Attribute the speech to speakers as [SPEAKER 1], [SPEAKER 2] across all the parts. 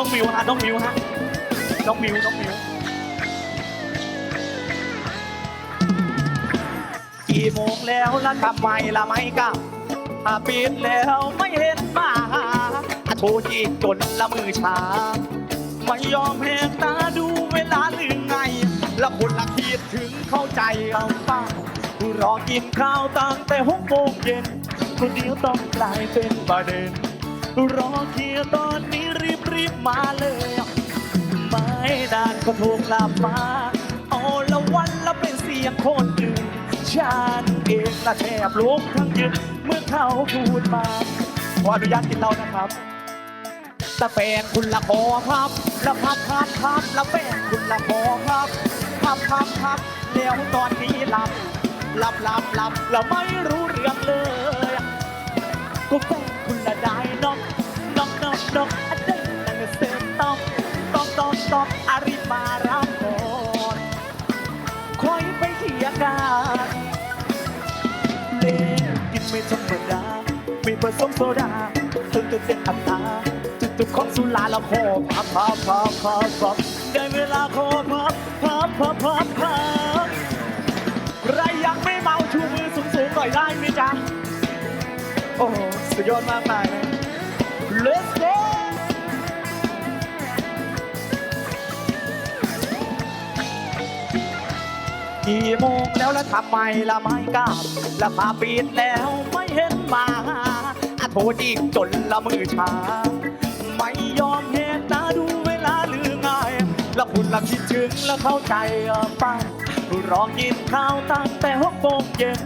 [SPEAKER 1] น้องมิวฮะน้องมิวฮะน้องมิวน้องมิวกี่โมงแล้วล้วทำไมละไม่กลับถ้าปิดแล้วไม่เห็นมาโทรจีจนละมือชาไม่ยอมแหกตาดูเวลาหรือไงแล้วคนละคิดถึงเข้าใจเอาป้ารอกินข้าวตั้งแต่หกโมงเย็นคนเดียวต้องกลายเป็นประเด็น รอเคลียตอนนี้รีบรีบๆมาเลยไม่นานก็โทรกลับมาเอาละวันละเป็นเสียงคนอื่นฉันเองละแทบลุกทั้งยืนเมื่อเขาพูดมาขออนุญาตกินเหล้านะครับต่แฟนคุณละขอครับละพับพับพับละแฟนคุณละขอครับพับพับพับแล้วตอนนี้หลับหลับหลับหลับแล้วไม่รู้เรื่องเลยก็แฟน น้องน้องน้องอันเดนนั่งเซ็นต้องต้องต้องต้องอาริมารับก่อนคอยไปเถียงกันเล่นกินไม่ธรรมดาไม่ผสมโซดาตึกตึกเต้นอับตาตึกตึกของสุราแล้วคอพับพับพับพับพับได้เวลาคอพับพับพับพับพับใครยังไม่เมาชูมือสูงสูงหน่อยได้ไหมจ๊ะโอ้สุดยอดมากมายนะ Let's go กี่โมงแล้วแล้วทำไมละไม่กลับแล้วพาปิดแล้วไม่เห็นมาอะโทรจีบจนละมือชา ไม่ยอมเห็นตาดูเวลาหรือไงแล้วคุณละคิดถึงล้วเข้าใจอะป้ารอกินข้าวตั้งแต่หกโมงเย็น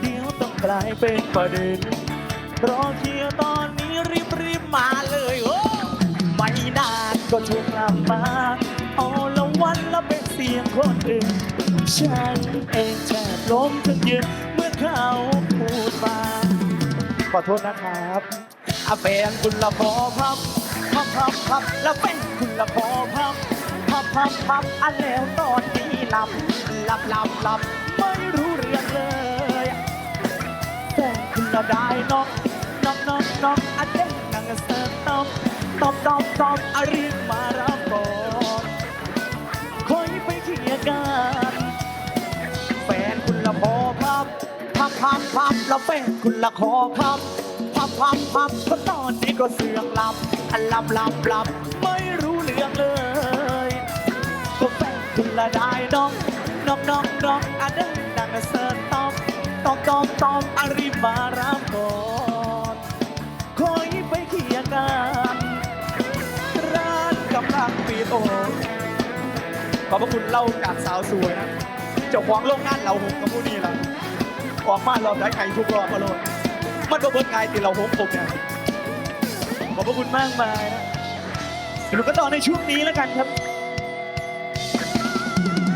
[SPEAKER 1] เดี๋ยวต้องกลายเป็นประเด็นรอเคียตอนนี้รีบรี ฉันเองแทบล้มทั้งยืนเมื่อเขาพูดมา ขอโทษนะครับอาแฟนคุณละพอพับพับพับพับแล้วแฟนคุณละพอพับพับพับพับอันแล้วตอนนี้หลับหลับหลับหลับไม่รู้เรื่องเลยแต่คุณละได้น้องน้องน้องน้องอันเด็กนางเสิร์ฟตอบตอบตอบตอบอารีบมารับ พับแล้วแฟนคุณละขอพับพับพับพับก็ตอนนี้ก็เสื่อมหลับอันหลับหลับหลับไม่รู้เรื่องเลยก็แฟนคุณละได้น้องน้องน้องน้องอันเด็กนางเสิร์ฟตอบตอบตอบตอบอารีบมารับก่อนคอยไปเคียงกันร้านกำลังปิดโอขอบพระคุณเล่าจากสาวสวยนะเจ้าของโรงงานเราหงกับผู้นี้ละ ออกมาเราได้ไก่ทุกรอบมาเลยมันก็เบิดไงติเราหงผมเนี่ยขอบพระคุณมากมายนะสนุกกันต่อในช่วงนี้แล้วกันครับ